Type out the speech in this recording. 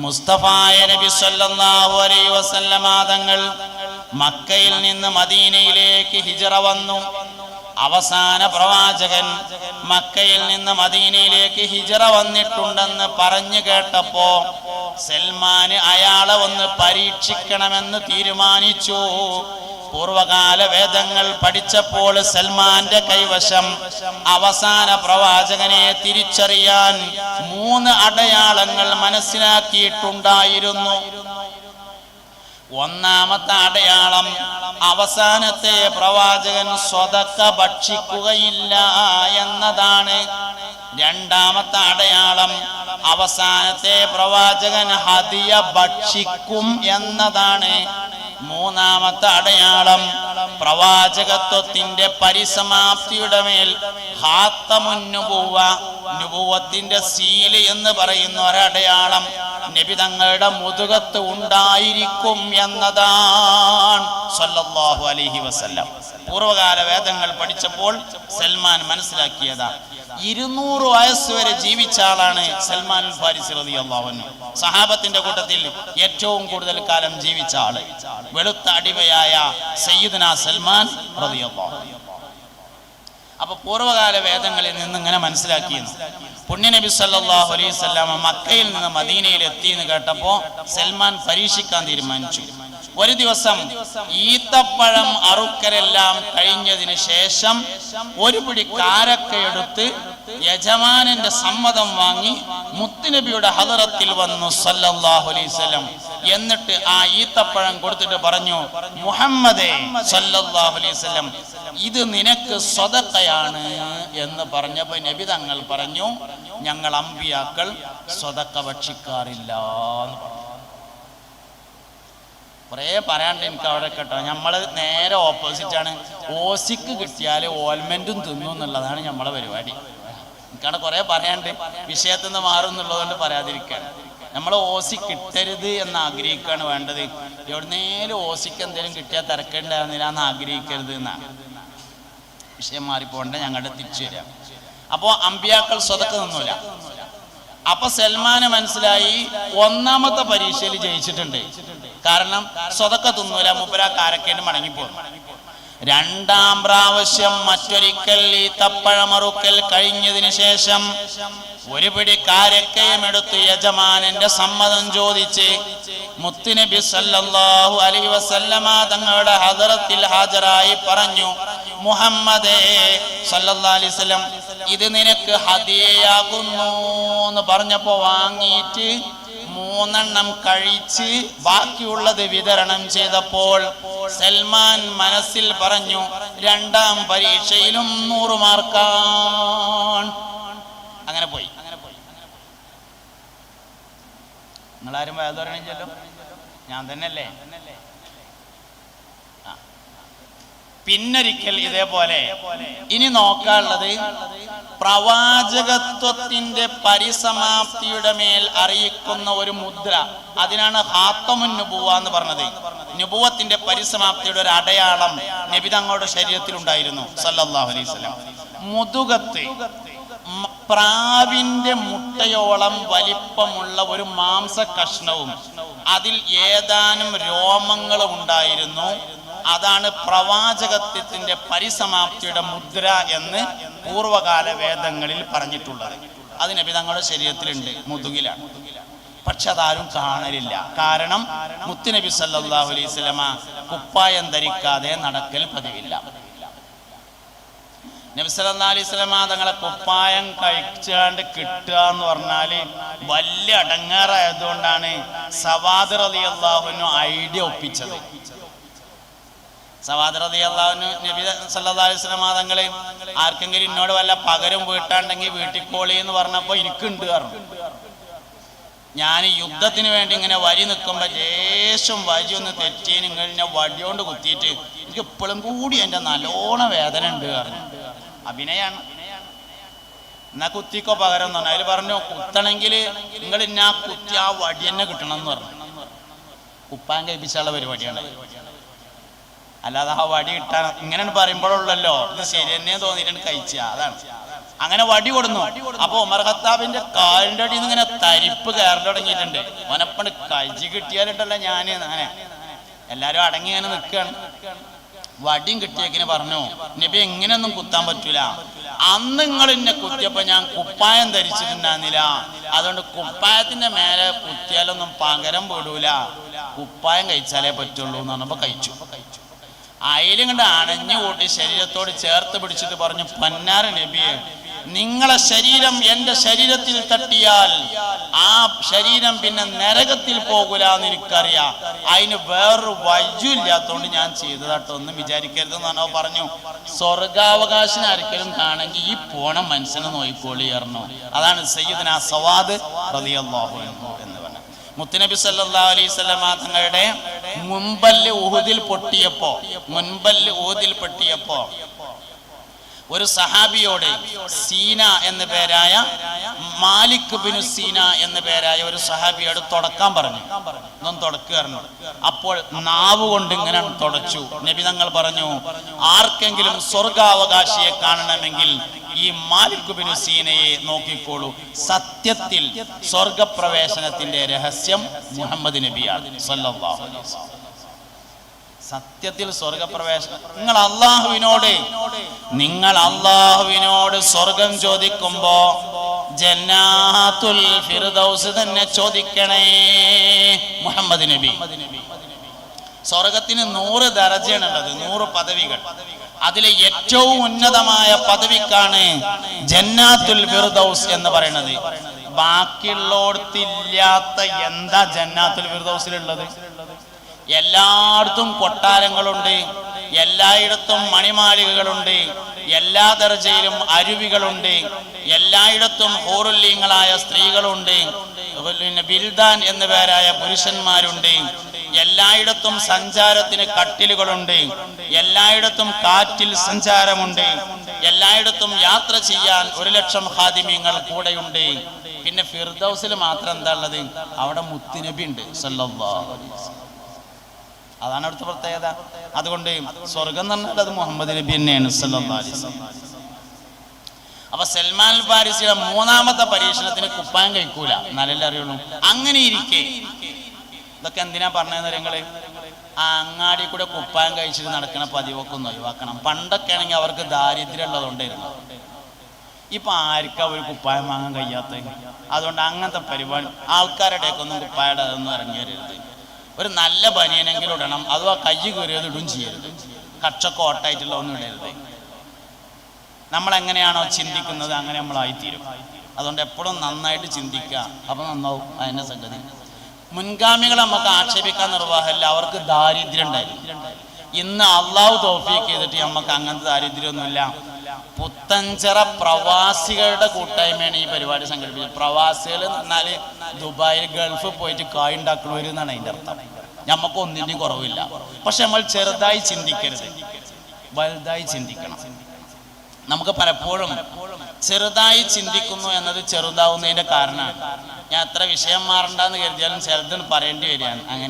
മുസ്തഫായ നബി അലൈഹി വസല്ലമ തങ്ങൾ മക്കയിൽ നിന്ന് മദീനയിലേക്ക് ഹിജറ വന്നു. അവസാന പ്രവാചകൻ മക്കയിൽ നിന്ന് മദീനയിലേക്ക് ഹിജറ വന്നിട്ടുണ്ടെന്ന് പറഞ്ഞു കേട്ടപ്പോ സൽമാന് അയാളെ ഒന്ന് പരീക്ഷിക്കണമെന്ന് തീരുമാനിച്ചു. പൂർവകാല വേദങ്ങൾ പഠിച്ചപ്പോൾ സൽമാന്റെ കൈവശം അവസാന പ്രവാചകനെ തിരിച്ചറിയാൻ മൂന്ന് അടയാളങ്ങൾ മനസ്സിലാക്കിയിട്ടുണ്ടായിരുന്നു. ഒന്നാമത്തെ അടയാളം അവസാനത്തെ പ്രവാചകൻ സ്വതക്ക ഭക്ഷിക്കുകയില്ല എന്നതാണ്. രണ്ടാമത്തെ അടയാളം അവസാനത്തെ പ്രവാചകൻ ഹതിയ ഭക്ഷിക്കും എന്നതാണ്. മൂന്നാമത്തെ അടയാളം പ്രവാചകത്വത്തിന്റെ പരിസമാപ്തിയുടെ മേൽ ഹാത്തമുന്നുപൂവ നുപൂവത്തിന്റെ സീൽ എന്ന് പറയുന്ന ഒരടയാളം നബി തങ്ങളുടെ മുതുകത്ത് ഉണ്ടായിരിക്കും എന്നതാണ്. സല്ലല്ലാഹു അലൈഹി വസല്ലം. പൂർവകാല വേദങ്ങൾ പഠിച്ചപ്പോൾ സൽമാൻ മനസ്സിലാക്കിയതാണ് ഇരുന്നൂറ് വയസ്സ് വരെ ജീവിച്ച ആളാണ് സൽമാൻ ഫാരിസ് റളിയല്ലാഹു അൻഹു. സഹാബത്തിന്റെ കൂട്ടത്തിൽ ഏറ്റവും കൂടുതൽ കാലം ജീവിച്ച ആൾ. വെളുത്ത അടിമയായ സയ്യിദ്ന സൽമാൻ അൻഹു. അപ്പൊ പൂർവകാല വേദങ്ങളിൽ നിന്ന് ഇങ്ങനെ മനസ്സിലാക്കിയിരുന്നു. പുണ്യനബി സല്ലല്ലാഹു അലൈഹി വസല്ലമ മക്കയിൽ നിന്ന് മദീനയിൽ എത്തിയെന്ന് കേട്ടപ്പോ സൽമാൻ പരീക്ഷിക്കാൻ തീരുമാനിച്ചു. ഒരു ദിവസം ഈത്തപ്പഴം അറുക്കരെല്ലാം കഴിഞ്ഞതിന് ശേഷം ഒരു പിടി കാരക്ക എടുത്ത് യജമാനന്റെ സമ്മതം വാങ്ങി മുത്തുനബിയുടെ ഹദറത്തിൽ വന്നു സല്ലല്ലാഹു അലൈഹി വസല്ലം. എന്നിട്ട് ആ ഈത്തപ്പഴം കൊടുത്തിട്ട് പറഞ്ഞു മുഹമ്മദേ സല്ലല്ലാഹു അലൈഹി വസല്ലം ഇത് നിനക്ക് സ്വതക്കയാണ് എന്ന് പറഞ്ഞപ്പോ നബി തങ്ങൾ പറഞ്ഞു ഞങ്ങൾ അമ്പിയാക്കൾ സ്വതക്ക ഭക്ഷിക്കാറില്ല എന്ന് പറഞ്ഞു. കുറേ പറയാണ്ട് എനിക്ക് അവിടെ കേട്ടോ. നമ്മൾ നേരെ ഓപ്പോസിറ്റ് ആണ്. ഓസിക്ക് കിട്ടിയാൽ ഓൽമെന്റും തിന്നു എന്നുള്ളതാണ് നമ്മളെ പരിപാടി. എനിക്കവിടെ കുറേ പറയാണ്ട് വിഷയത്തിൽ നിന്ന് മാറും എന്നുള്ളതുകൊണ്ട് പറയാതിരിക്കുകയാണ് നമ്മൾ ഓസി കിട്ടരുത് എന്ന് ആഗ്രഹിക്കുകയാണ് വേണ്ടത്. എവിടുന്നേലും ഓസിക്ക് എന്തെങ്കിലും കിട്ടിയാൽ തിരക്കേണ്ടായിരുന്നില്ല എന്ന് ആഗ്രഹിക്കരുത് എന്നാണ് വിഷയം മാറിപ്പോണ്ട ഞങ്ങളുടെ തിരിച്ചു വരാം. അപ്പോ അമ്പിയാക്കൾ സ്വതക്ക് നിന്നില്ല. അപ്പൊ സൽമാനെ മനസ്സിലായി ഒന്നാമത്തെ പരീക്ഷയിൽ ജയിച്ചിട്ടുണ്ട്. കാരണം സ്വതക്ക തിന്നൂല മുപ്പര കാരക്കേണ്ട് മടങ്ങിപ്പോകും. രണ്ടാം പ്രാവശ്യം മറ്റൊരിക്കൽ ഈ തപ്പഴമറുക്കൽ കഴിഞ്ഞതിന് ശേഷം ഒരു പിടി കാരക്കയും എടുത്ത് യജമാനന്റെ സമ്മതം ചോദിച്ച് മുത്തുനബി സല്ലല്ലാഹു അലൈഹി വസല്ലമ തങ്ങളുടെ ഹദറത്തിൽ ഹാജരായി പറഞ്ഞു മുഹമ്മദേ സല്ലല്ലാഹു അലൈഹി ഇത് നിനക്ക് ഹദിയയാകുന്നു എന്ന് പറഞ്ഞപ്പോ വാങ്ങിയിട്ട് മൂന്നെണ്ണം കഴിച്ച് ബാക്കിയുള്ളത് വിതരണം ചെയ്തപ്പോൾ സൽമാൻ മനസ്സിൽ പറഞ്ഞു രണ്ടാം പരീക്ഷയിലും നൂറ് മാർക്കാണ്. അങ്ങനെ പോയി. അങ്ങനെ പോയി നിങ്ങളാരും വേദറിണില്ലല്ലോ ഞാൻ തന്നെയല്ലേ ആ. പിന്നൊരിക്കൽ ഇതേപോലെ. ഇനി നോക്കാനുള്ളത് പ്രവാചകത്വത്തിന്റെ പരിസമാപ്തിയുടെ മേൽ അറിയിക്കുന്ന ഒരു മുദ്ര. അതിനാണ് ഹാത്തമുൻ നുബുവ എന്ന് പറഞ്ഞത്. നുബുവത്തിന്റെ പരിസമാപ്തിയുടെ ഒരു അടയാളം നബി തങ്ങളുടെ ശരീരത്തിൽ ഉണ്ടായിരുന്നു അലൈഹി വസല്ലം. മുതുകത്ത് പ്രാവിന്റെ മുട്ടയോളം വലിപ്പമുള്ള ഒരു മാംസ കഷ്ണവും അതിൽ ഏതാനും രോമങ്ങളും ഉണ്ടായിരുന്നു. അതാണ് പ്രവാചകത്വത്തിന്റെ പരിസമാപ്തിയുടെ മുദ്ര എന്ന് പൂർവകാല വേദങ്ങളിൽ പറഞ്ഞിട്ടുള്ളത്. അത് നബി തങ്ങളുടെ ശരീരത്തിലുണ്ട് മുതുകിലാണ്. പക്ഷെ അതാരും കാണലില്ല. കാരണം മുത്തുനബി സല്ലല്ലാഹു അലൈഹി വസല്ലമ കുപ്പായം ധരിക്കാതെ നടക്കൽ പതിവില്ല. നബി സല്ലല്ലാഹു അലൈഹി വസല്ലമ തങ്ങളെ കുപ്പായം കഴിച്ചാണ്ട് കിട്ടുക എന്ന് പറഞ്ഞാൽ വലിയ അടങ്ങാറായതുകൊണ്ടാണ് സവാദ് അൻഹു ഐഡിയ ഒപ്പിച്ചത്. സവാദ് റളിയല്ലാഹുവിനു നബി വസല്ലമ തങ്ങൾ ആർക്കെങ്കിലും എന്നോട് വല്ല പകരം വീട്ടാണ്ടെങ്കിൽ വീട്ടിക്കോളി എന്ന് പറഞ്ഞപ്പോ എനിക്കുണ്ട് പറഞ്ഞു. ഞാൻ യുദ്ധത്തിന് വേണ്ടി ഇങ്ങനെ വരി നിൽക്കുമ്പോൾ ലേശം വരി ഒന്ന് നിങ്ങൾ ഇങ്ങനെ വടിയോണ്ട് കുത്തിയിട്ട് എനിക്ക് ഇപ്പോഴും കൂടി എന്റെ നല്ലോണം വേദന ഉണ്ട് പറഞ്ഞു. അഭിനയാണ്. എന്നാ കുത്തിക്കോ പകരം എന്ന് പറഞ്ഞു. അതിൽ പറഞ്ഞു കുത്തണമെങ്കിൽ നിങ്ങൾ ഇന്ന കുത്തി ആ വടി തന്നെ കിട്ടണം എന്ന് പറഞ്ഞു. കുപ്പാൻ കഴിപ്പിച്ചുള്ള പരിപാടിയാണ്. അല്ലാതെ ആ വടി കിട്ടാൻ ഇങ്ങനെ പറയുമ്പോഴുള്ളല്ലോ ഇത് ശരി തന്നെ തോന്നിയിട്ടാണ് കഴിച്ച. അതാണ്. അങ്ങനെ വടി കൊടുന്നു. അപ്പൊ ഉമർ ഖത്താബിന്റെ കാലിന്റെ അടിയിൽ നിന്ന് ഇങ്ങനെ തരിപ്പ് കയറി തുടങ്ങിയിട്ടുണ്ട്. ഓനപ്പണ്ട് കഴിച്ചു കിട്ടിയാലിട്ടല്ല ഞാൻ അങ്ങനെ. എല്ലാരും അടങ്ങി ഇങ്ങനെ നിൽക്കുകയാണ് വടിയും കിട്ടിയേക്കിന് പറഞ്ഞു നബി എങ്ങനെയൊന്നും കുത്താൻ പറ്റൂല. അന്ന് നിങ്ങൾ എന്നെ കുത്തിയപ്പോ ഞാൻ കുപ്പായം ധരിച്ചിട്ടുണ്ടായിരുന്നില്ല. അതുകൊണ്ട് കുപ്പായത്തിന്റെ മേലെ കുത്തിയാലൊന്നും പകരം പോടൂല കുപ്പായം കഴിച്ചാലേ പറ്റുള്ളൂ എന്ന് പറഞ്ഞപ്പോ കഴിച്ചു. അയിലും കണ്ട് അണഞ്ഞു കൂട്ടി ശരീരത്തോട് ചേർത്ത് പിടിച്ചിട്ട് പറഞ്ഞു പന്നാര നബിയെ നിങ്ങളെ ശരീരം എന്റെ ശരീരത്തിൽ തട്ടിയാൽ ആ ശരീരം പിന്നെ നരകത്തിൽ പോകൂല എന്ന് എനിക്കറിയാം. അതിന് വേറൊരു വഴിയില്ലാത്തോണ്ട് ഞാൻ ചെയ്തതാട്ടോ ഒന്നും വിചാരിക്കരുത് എന്ന് പറഞ്ഞോ പറഞ്ഞു. സ്വർഗാവകാശം ആർക്കെങ്കിലും കാണെങ്കിൽ ഈ പോണ മനുഷ്യനെ നോയിക്കോളി ഏറണോ അതാണ് സയ്യിദ്ന സവാദ് റളിയല്ലാഹു അൻഹു എന്ന് പറഞ്ഞത്. മുത്തുനബി അലൈഹി വസല്ലമ തങ്ങളുടെ മുൻപല്ല് ഊഹുദിൽ പൊട്ടിയപ്പോ? മുൻപല്ല് ഊഹുദിൽ പൊട്ടിയപ്പോ? ഒരു സഹാബിയോട് സീന എന്ന പേരായ മാലിക് ബിനു സീന എന്ന പേരായ ഒരു സഹാബിയോട് തുടക്കാൻ പറഞ്ഞു. ഒന്നും തുടക്കുകയായിരുന്നു. അപ്പോൾ നാവ് കൊണ്ട് ഇങ്ങനെ തുടച്ചു. നബി തങ്ങൾ പറഞ്ഞു ആർക്കെങ്കിലും സ്വർഗാവകാശിയെ കാണണമെങ്കിൽ ഈ മാലിക് ബിനു സീനയെ നോക്കിക്കോളൂ. സത്യത്തിൽ സ്വർഗപ്രവേശനത്തിന്റെ രഹസ്യം മുഹമ്മദ് നബിയാണ്. സല്ലല്ലാഹു അലൈഹി വസല്ലം. സത്യത്തിൽ സ്വർഗപ്രവേശനം. നിങ്ങൾ അള്ളാഹുവിനോട് നിങ്ങൾ അള്ളാഹുവിനോട് സ്വർഗം ചോദിക്കുമ്പോ ജന്നാത്തുൽ ഫിർദൗസ് തന്നെ ചോദിക്കണേ മുഹമ്മദ് നബി. സ്വർഗത്തിന് നൂറ് ദരജയാണുള്ളത് നൂറ് പദവികൾ. അതിലെ ഏറ്റവും ഉന്നതമായ പദവിക്കാണ് ജന്നാത്തുൽ ഫിർദൗസ് എന്ന് പറയുന്നത്. ബാക്കിയുള്ളോടത്തില്ലാത്ത എന്താ ജന്നാത്തുൽ ഫിർദൗസിലുള്ളത്? എല്ലായിടത്തും കൊട്ടാരങ്ങളുണ്ട്. എല്ലായിടത്തും മണിമാലികകളുണ്ട് എല്ലാ ദർജയിലും അരുവികളുണ്ട്. എല്ലായിടത്തും ഹോറുല്യങ്ങളായ സ്ത്രീകളുണ്ട്. ബിൽദാൻ എന്ന പേരായ പുരുഷന്മാരുണ്ട്. എല്ലായിടത്തും സഞ്ചാരത്തിന് കട്ടിലുകളുണ്ട്. എല്ലായിടത്തും കാറ്റിൽ സഞ്ചാരമുണ്ട്. എല്ലായിടത്തും യാത്ര ചെയ്യാൻ ഒരു ലക്ഷം ഹാദിമ്യങ്ങൾ കൂടെയുണ്ട്. പിന്നെ ഫിർദൌസിൽ മാത്രം എന്താ ഉള്ളത്? അവിടെ മുത്തുനബി ഉണ്ട്. സല്ലല്ലാഹു അലൈഹി വസല്ലം. അതാണ് അവിടുത്തെ പ്രത്യേകത. അതുകൊണ്ട് സ്വർഗം എന്ന് പറഞ്ഞാൽ അത് മുഹമ്മദ് നബി തന്നെയാണ്. അപ്പൊ സൽമാൻ ഫാരിസിയുടെ മൂന്നാമത്തെ പരീക്ഷണത്തിന് കുപ്പായം കഴിക്കൂല. നല്ല അറിയുള്ളൂ. അങ്ങനെ ഇരിക്കെ. ഇതൊക്കെ എന്തിനാ പറഞ്ഞതെന്ന് നിങ്ങൾ? ആ അങ്ങാടി കൂടെ കുപ്പായം കഴിച്ചിട്ട് നടക്കണ പതിവൊക്കെ ഒന്ന് ഒഴിവാക്കണം. പണ്ടൊക്കെ ആണെങ്കിൽ അവർക്ക് ദാരിദ്ര്യം ഉള്ളതുകൊണ്ടായിരുന്നു. ഇപ്പൊ ആർക്കാ ഒരു കുപ്പായം വാങ്ങാൻ കഴിയാത്ത അതുകൊണ്ട് അങ്ങനത്തെ പരിപാടി ആൾക്കാരുടെ ഒന്നും കുപ്പായുടെ അതൊന്നും ഇറങ്ങി വരരുത്. ഒരു നല്ല ബനിയനെങ്കിലും ഇടണം. അഥവാ കൈ കയറിയത് ഇടും ചെയ്യരുത്. കച്ചക്കോട്ടായിട്ടുള്ള ഒന്നും ഇടരുത്. നമ്മൾ എങ്ങനെയാണോ ചിന്തിക്കുന്നത് അങ്ങനെ നമ്മളായിത്തീരും. അതുകൊണ്ട് എപ്പോഴും നന്നായിട്ട് ചിന്തിക്കുക. അപ്പൊ നന്നാവും. അതിന്റെ സംഗതി. മുൻഗാമികളെ നമുക്ക് ആക്ഷേപിക്കാൻ നിർവാഹമില്ല. അവർക്ക് ദാരിദ്ര്യം ഉണ്ടായിരുന്നു ഇന്ന് അള്ളാഹു തോഫീക്ക് ചെയ്തിട്ട് നമുക്ക് അങ്ങനത്തെ ദാരിദ്ര്യമൊന്നുമില്ല. പുത്തഞ്ചിറ പ്രവാസികളുടെ കൂട്ടായ്മയാണ് ഈ പരിപാടി സംഘടിപ്പിച്ചത്. പ്രവാസികൾ എന്ന് പറഞ്ഞാൽ ദുബായിൽ ഗൾഫ് പോയിട്ട് കായ് ഉണ്ടാക്കണവര് എന്നാണ് അതിന്റെ അർത്ഥം. നമുക്ക് ഒന്നിന്റെയും കുറവില്ല. പക്ഷെ നമ്മൾ ചെറുതായി ചിന്തിക്കരുത്. വലുതായി ചിന്തിക്കണം. നമുക്ക് പലപ്പോഴും ചെറുതായി ചിന്തിക്കുന്നു എന്നത് ചെറുതാവുന്നതിന്റെ കാരണമാണ്. ഞാൻ എത്ര വിഷയം മാറണ്ടെന്ന് കരുതിയാലും ചെറുതെന്ന് പറയേണ്ടി വരികയാണ്. അങ്ങനെ